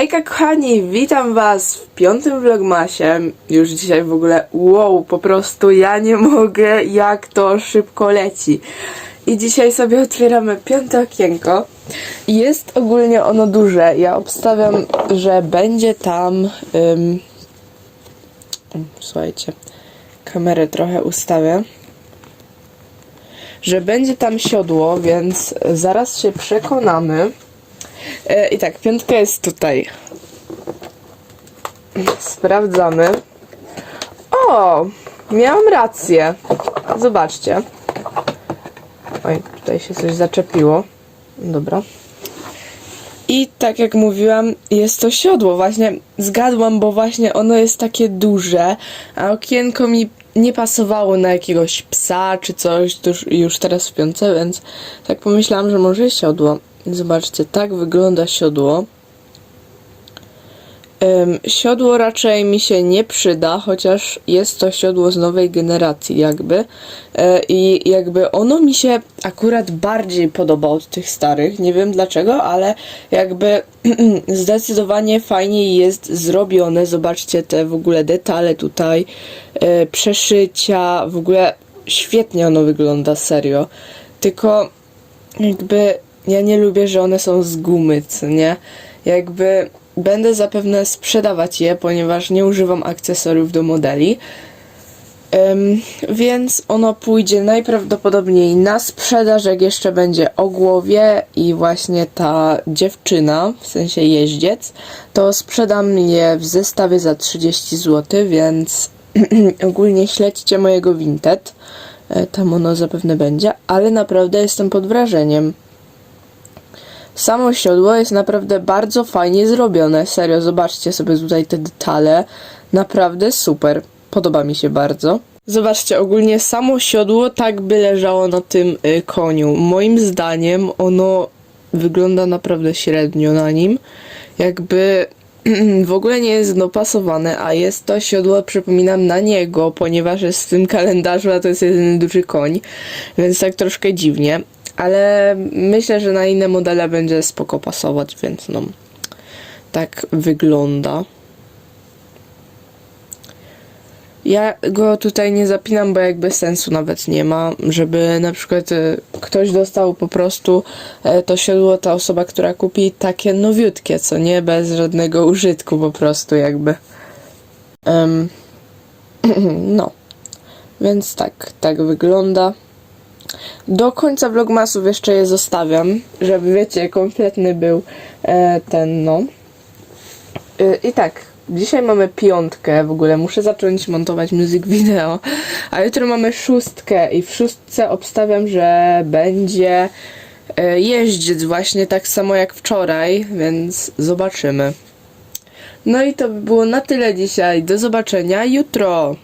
Hejka kochani, witam was w piątym vlogmasie. Już dzisiaj w ogóle, wow, po prostu ja nie mogę, jak to szybko leci. I dzisiaj sobie otwieramy piąte okienko. Jest ogólnie ono duże. Ja obstawiam, że będzie tam... Słuchajcie, kamerę trochę ustawię. Że będzie tam siodło, więc zaraz się przekonamy. E, I tak, piątka jest tutaj. Sprawdzamy. O! Miałam rację. Zobaczcie. Oj, tutaj się coś zaczepiło. Dobra. I tak jak mówiłam, jest to siodło. Właśnie zgadłam, bo właśnie ono jest takie duże, a okienko mi nie pasowało na jakiegoś psa czy coś, już teraz w piące, więc tak pomyślałam, że może siodło. Zobaczcie, tak wygląda siodło. Siodło raczej mi się nie przyda, chociaż jest to siodło z nowej generacji jakby. E, I jakby ono mi się akurat bardziej podoba od tych starych. Nie wiem dlaczego, ale jakby zdecydowanie fajniej jest zrobione. Zobaczcie te w ogóle detale tutaj, e, przeszycia, w ogóle świetnie ono wygląda, serio. Tylko jakby ja nie lubię, że one są z gumy, co nie? Jakby będę zapewne sprzedawać je, ponieważ nie używam akcesoriów do modeli. Ym, więc ono pójdzie najprawdopodobniej na sprzedaż, jak jeszcze będzie o głowie i właśnie ta dziewczyna, w sensie jeździec, to sprzedam je w zestawie za 30 zł, więc ogólnie śledźcie mojego Vinted. E, Tam ono zapewne będzie, ale naprawdę jestem pod wrażeniem. Samo siodło jest naprawdę bardzo fajnie zrobione. Serio, zobaczcie sobie tutaj te detale. Naprawdę super. Podoba mi się bardzo. Zobaczcie, ogólnie samo siodło tak by leżało na tym y, koniu. Moim zdaniem ono wygląda naprawdę średnio na nim. Jakby w ogóle nie jest dopasowane, a jest to siodło, przypominam, na niego, ponieważ jest w tym kalendarzu, a to jest jedyny duży koń, więc tak troszkę dziwnie. Ale myślę, że na inne modele będzie spoko pasować, więc no tak wygląda. Ja go tutaj nie zapinam, bo jakby sensu nawet nie ma, żeby na przykład e, ktoś dostał po prostu e, to siodło, ta osoba, która kupi takie nowiutkie, co nie, bez żadnego użytku po prostu jakby. Em, no, więc tak, tak wygląda. Do końca vlogmasów jeszcze je zostawiam, żeby wiecie, kompletny był e, ten no. Y, I tak, dzisiaj mamy piątkę w ogóle, muszę zacząć montować muzyk wideo, a jutro mamy szóstkę i w szóstce obstawiam, że będzie e, jeździec właśnie tak samo jak wczoraj, więc zobaczymy. No i to by było na tyle dzisiaj, do zobaczenia jutro!